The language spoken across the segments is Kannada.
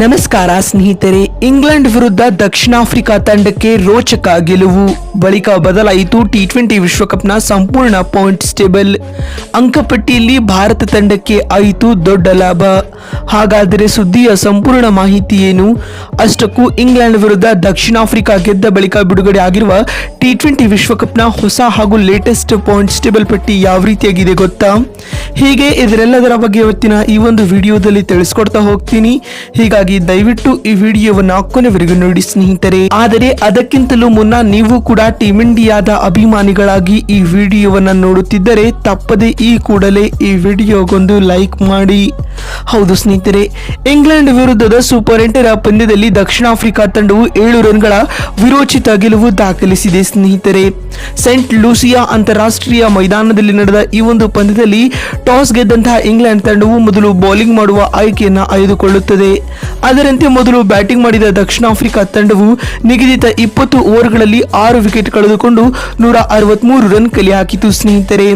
ನಮಸ್ಕಾರ ಸ್ನೇಹಿತರೆ, ಇಂಗ್ಲೆಂಡ್ ವಿರುದ್ಧ ದಕ್ಷಿಣ ಆಫ್ರಿಕಾ ತಂಡಕ್ಕೆ ರೋಚಕ ಗೆಲುವು. ಬಳಿಕ ಬದಲಾಯಿತು ಟಿ ಟ್ವೆಂಟಿ ವಿಶ್ವಕಪ್ನ ಸಂಪೂರ್ಣ ಪಾಯಿಂಟ್ಸ್ ಟೇಬಲ್. ಅಂಕಪಟ್ಟಿಯಲ್ಲಿ ಭಾರತ ತಂಡಕ್ಕೆ ಆಯಿತು ದೊಡ್ಡ ಲಾಭ. ಹಾಗಾದರೆ ಸುದ್ದಿಯ ಸಂಪೂರ್ಣ ಮಾಹಿತಿ ಏನು? ಅಷ್ಟಕ್ಕೂ ಇಂಗ್ಲೆಂಡ್ ವಿರುದ್ಧ ದಕ್ಷಿಣ ಆಫ್ರಿಕಾ ಗೆದ್ದ ಬಳಿಕ ಬಿಡುಗಡೆ ಆಗಿರುವ ಟಿ ಟ್ವೆಂಟಿ ವಿಶ್ವಕಪ್ನ ಹೊಸ ಹಾಗೂ ಲೇಟೆಸ್ಟ್ ಪಾಯಿಂಟ್ಸ್ ಟೇಬಲ್ ಪಟ್ಟಿ ಯಾವ ರೀತಿಯಾಗಿದೆ ಗೊತ್ತಾ? ಹೀಗೆ ಇದರೆಲ್ಲದರ ಬಗ್ಗೆ ಇವತ್ತಿನ ಈ ಒಂದು ವಿಡಿಯೋದಲ್ಲಿ ತಿಳಿಸ್ಕೊಡ್ತಾ ಹೋಗ್ತೀನಿ. ಹೀಗಾಗಿ ದಯವಿಟ್ಟು ಈ ವಿಡಿಯೋವನ್ನ ಕೊನೆವರೆಗೂ ನೋಡಿ ಸ್ನೇಹಿತರೆ. ಆದರೆ ಅದಕ್ಕಿಂತಲೂ ಮುನ್ನ ನೀವು ಕೂಡ ಟೀಮ್ ಇಂಡಿಯಾದ ಅಭಿಮಾನಿಗಳಾಗಿ ಈ ವಿಡಿಯೋವನ್ನ ನೋಡುತ್ತಿದ್ದರೆ ತಪ್ಪದೆ ಈ ಕೂಡಲೇ ಈ ವಿಡಿಯೋಗೊಂದು ಲೈಕ್ ಮಾಡಿ. ಹೌದು ಸ್ನೇಹಿತರೆ, ಇಂಗ್ಲೆಂಡ್ ವಿರುದ್ಧದ ಸೂಪರ್ ಎಂಟರ ಪಂದ್ಯದಲ್ಲಿ ದಕ್ಷಿಣ ಆಫ್ರಿಕಾ ತಂಡವು ಏಳು ರನ್ಗಳ ವಿರೋಚಿತ ಗೆಲುವು ದಾಖಲಿಸಿದೆ ಸ್ನೇಹಿತರೆ. ಸೆಂಟ್ ಲೂಸಿಯಾ ಅಂತಾರಾಷ್ಟ್ರೀಯ ಮೈದಾನದಲ್ಲಿ ನಡೆದ ಈ ಒಂದು ಪಂದ್ಯದಲ್ಲಿ ಟಾಸ್ ಗೆದ್ದಂತಹ ಇಂಗ್ಲೆಂಡ್ ತಂಡವು ಮೊದಲು ಬೌಲಿಂಗ್ ಮಾಡುವ ಆಯ್ಕೆಯನ್ನು ಆಯ್ದುಕೊಳ್ಳುತ್ತದೆ. ಅದರಂತೆ ಮೊದಲು ಬ್ಯಾಟಿಂಗ್ ಮಾಡಿದ ದಕ್ಷಿಣ ಆಫ್ರಿಕಾ ತಂಡವು ನಿಗದಿತ ಇಪ್ಪತ್ತು ಓವರ್ಗಳಲ್ಲಿ ಆರು ವಿಕೆಟ್ ಕಳೆದುಕೊಂಡು ನೂರ ಅರವತ್ಮೂರು ರನ್ ಕಲೆ ಹಾಕಿತು. ಸ್ನೇಹಿತರೆ,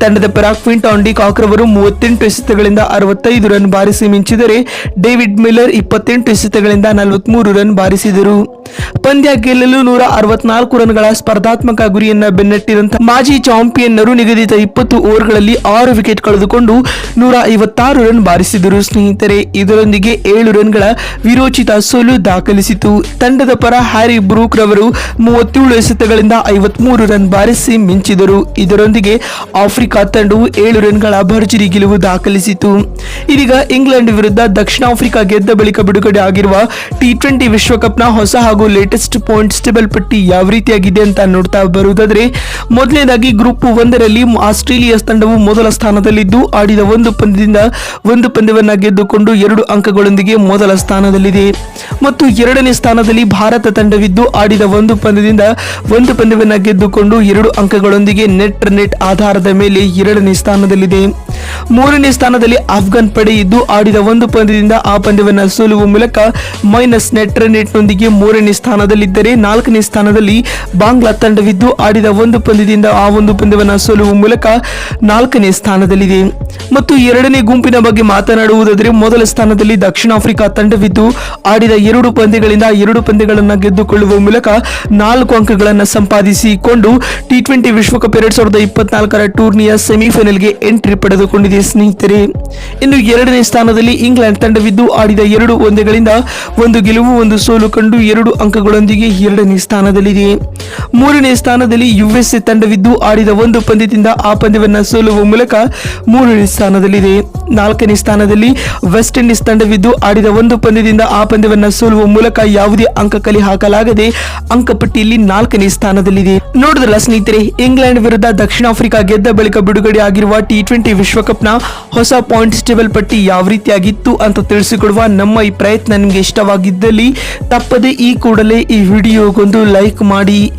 ತಂಡದ ಪರ ಕ್ವಿಂಟಾನ್ ಡಿ ಕಾಕ್ರ್ ಅವರು ಮೂವತ್ತೆಂಟು ಎಸೆತಗಳಿಂದ ಅರವತ್ತೈದು ರನ್ ಬಾರಿಸಿ ಮಿಂಚಿದರೆ ಡೇವಿಡ್ ಮಿಲ್ಲರ್ ಇಪ್ಪತ್ತೆಂಟು ಎಸೆತಗಳಿಂದ ನಲವತ್ಮೂರು ರನ್ ಬಾರಿಸಿದರು. ಪಂದ್ಯ ಗೆಲ್ಲಲು ನೂರ ಅರವತ್ನಾಲ್ಕು ರನ್ಗಳ ಸ್ಪರ್ಧಾತ್ಮಕ ಗುರಿಯನ್ನ ಬೆನ್ನಟ್ಟಿದಂತ ಮಾಜಿ ಚಾಂಪಿಯನ್ನರು ನಿಗದಿತ ಇಪ್ಪತ್ತು ಓವರ್ಗಳಲ್ಲಿ ಆರು ವಿಕೆಟ್ ಕಳೆದುಕೊಂಡು ನೂರ ಐವತ್ತಾರು ರನ್ ಬಾರಿಸಿದರು. ಸ್ನೇಹಿತರೆ, ಇದರೊಂದಿಗೆ ಏಳು ರನ್ಗಳ ವಿರೋಚಿತ ಸೋಲು ದಾಖಲಿಸಿತು. ತಂಡದ ಪರ ಹ್ಯಾರಿ ಬ್ರೂಕ್ ರವರು ಮೂವತ್ತೇಳು ಎಸೆತಗಳಿಂದ ಐವತ್ಮೂರು ರನ್ ಬಾರಿಸಿ ಮಿಂಚಿದರು. ಇದರೊಂದಿಗೆ ಆಫ್ರಿಕಾ ತಂಡವು ಏಳು ರನ್ಗಳ ಭರ್ಜರಿ ಗೆಲುವು ದಾಖಲಿಸಿತು. ಇದೀಗ ಇಂಗ್ಲೆಂಡ್ ವಿರುದ್ಧ ದಕ್ಷಿಣ ಆಫ್ರಿಕಾ ಗೆದ್ದ ಬಳಿಕ ಬಿಡುಗಡೆ ಆಗಿರುವ ಟಿ ಟ್ವೆಂಟಿ ವಿಶ್ವಕಪ್ನ ಹೊಸ ಹಾಗೂ ಲೇಟೆಸ್ಟ್ ಪಾಯಿಂಟ್ಸ್ ಟೇಬಲ್ ಪಟ್ಟಿ ಯಾವ ರೀತಿಯಾಗಿದೆ ಅಂತ ನೋಡ್ತಾ ಬರುವುದಾದ್ರೆ, ಮೊದಲನೇದಾಗಿ ಗ್ರೂಪ್ ಒಂದರಲ್ಲಿ ಆಸ್ಟ್ರೇಲಿಯಾ ತಂಡವು ಮೊದಲ ಸ್ಥಾನದಲ್ಲಿದ್ದು, ಆಡಿದ ಒಂದು ಪಂದ್ಯದಿಂದ ಒಂದು ಪಂದ್ಯವನ್ನ ಗೆದ್ದುಕೊಂಡು ಎರಡು ಅಂಕಗಳೊಂದಿಗೆ ಮೊದಲ ಸ್ಥಾನದಲ್ಲಿದೆ. ಮತ್ತು ಎರಡನೇ ಸ್ಥಾನದಲ್ಲಿ ಭಾರತ ತಂಡವಿದ್ದು, ಆಡಿದ ಒಂದು ಪಂದ್ಯದಿಂದ ಒಂದು ಪಂದ್ಯವನ್ನ ಗೆದ್ದುಕೊಂಡು ಎರಡು ಅಂಕಗಳೊಂದಿಗೆ ನೆಟ್ ನೆಟ್ ಆಧಾರದ ಮೇಲೆ ಎರಡನೇ ಸ್ಥಾನದಲ್ಲಿದೆ. ಮೂರನೇ ಸ್ಥಾನದಲ್ಲಿ ಆಫ್ಘಾನ್ ಪಡೆ ಇದ್ದು ಆಡಿದ ಒಂದು ಪಂದ್ಯದಿಂದ ಆ ಪಂದ್ಯವನ್ನು ಸೋಲುವ ಮೂಲಕ ಮೈನಸ್ ನೆಟ್ ನೊಂದಿಗೆ ಮೂರನೇ ಸ್ಥಾನದಲ್ಲಿದ್ದರೆ ನಾಲ್ಕನೇ ಸ್ಥಾನದಲ್ಲಿ ಬಾಂಗ್ಲಾ ತಂಡವಿದ್ದು ಆಡಿದ ಒಂದು ಪಂದ್ಯದಿಂದ ಆ ಒಂದು ಪಂದ್ಯವನ್ನು ಸೋಲುವ ಮೂಲಕ ನಾಲ್ಕನೇ ಸ್ಥಾನದಲ್ಲಿದೆ. ಮತ್ತು ಎರಡನೇ ಗುಂಪಿನ ಬಗ್ಗೆ ಮಾತನಾಡುವುದಾದರೆ ಮೊದಲ ಸ್ಥಾನದಲ್ಲಿ ದಕ್ಷಿಣ ಆಫ್ರಿಕಾ ತಂಡವಿದ್ದು ಆಡಿದ ಎರಡು ಪಂದ್ಯಗಳಿಂದ ಎರಡು ಪಂದ್ಯಗಳನ್ನು ಗೆದ್ದುಕೊಳ್ಳುವ ಮೂಲಕ ನಾಲ್ಕು ಅಂಕಗಳನ್ನು ಸಂಪಾದಿಸಿಕೊಂಡು ಟಿ ಟ್ವೆಂಟಿ ವಿಶ್ವಕಪ್ ಎರಡ್ ಸಾವಿರದ ಇಪ್ಪತ್ನಾಲ್ಕರ ಟೂರ್ನಿಯ ಸೆಮಿಫೈನಲ್ಗೆ ಎಂಟ್ರಿ ಪಡೆದುಕೊಂಡಿದೆ. ಸ್ನೇಹಿತರೆ, ಇನ್ನು ಎರಡನೇ ಸ್ಥಾನದಲ್ಲಿ ಇಂಗ್ಲೆಂಡ್ ತಂಡವಿದ್ದು ಆಡಿದ ಎರಡು ಒಂದೆಗಳಿಂದ ಒಂದು ಗೆಲುವು, ಒಂದು ಸೋಲು ಕಂಡು ಎರಡು ಅಂಕಗಳೊಂದಿಗೆ ಎರಡನೇ ಸ್ಥಾನದಲ್ಲಿದೆ. ಮೂರನೇ ಸ್ಥಾನದಲ್ಲಿ ಯುಎಸ್ಎ ತಂಡವಿದ್ದು ಆಡಿದ ಒಂದು ಪಂದ್ಯದಿಂದ ಆ ಪಂದ್ಯವನ್ನು ಸೋಲುವ ಮೂಲಕ ಮೂರನೇ ಸ್ಥಾನದಲ್ಲಿದೆ. ನಾಲ್ಕನೇ ಸ್ಥಾನದಲ್ಲಿ ವೆಸ್ಟ್ ಇಂಡೀಸ್ ತಂಡವಿದ್ದು ಆಡಿದ ಒಂದು ಪಂದ್ಯದಿಂದ ಆ ಪಂದ್ಯವನ್ನು ಸೋಲುವ ಮೂಲಕ ಯಾವುದೇ ಅಂಕ ಕಲಿ ಹಾಕಲಾಗದೆ ಅಂಕಪಟ್ಟಿಯಲ್ಲಿ ನಾಲ್ಕನೇ ಸ್ಥಾನದಲ್ಲಿದೆ. ನೋಡಿದ್ರಲ್ಲ ಸ್ನೇಹಿತರೆ, ಇಂಗ್ಲೆಂಡ್ ವಿರುದ್ಧ ದಕ್ಷಿಣ ಆಫ್ರಿಕಾ ಗೆದ್ದ ಬಳಿಕ ಬಿಡುಗಡೆ ಆಗಿರುವ ಟಿ ಟ್ವೆಂಟಿ ವಿಶ್ವಕಪ್ನ ಹೊಸ ಪಾಯಿಂಟ್ಸ್ ಟೇಬಲ್ ಪಟ್ಟಿ ಯಾವ ರೀತಿಯಾಗಿತ್ತು ಅಂತ ತಿಳಿಸಿಕೊಡುವ ನಮ್ಮ ಈ ಪ್ರಯತ್ನ ನಿಮಗೆ ಇಷ್ಟವಾಗಿದ್ದಲ್ಲಿ ತಪ್ಪದೆ ಈ ಕೂಡಲೇ ಈ ವಿಡಿಯೋಗೊಂದು ಲೈಕ್ ಮಾಡಿ.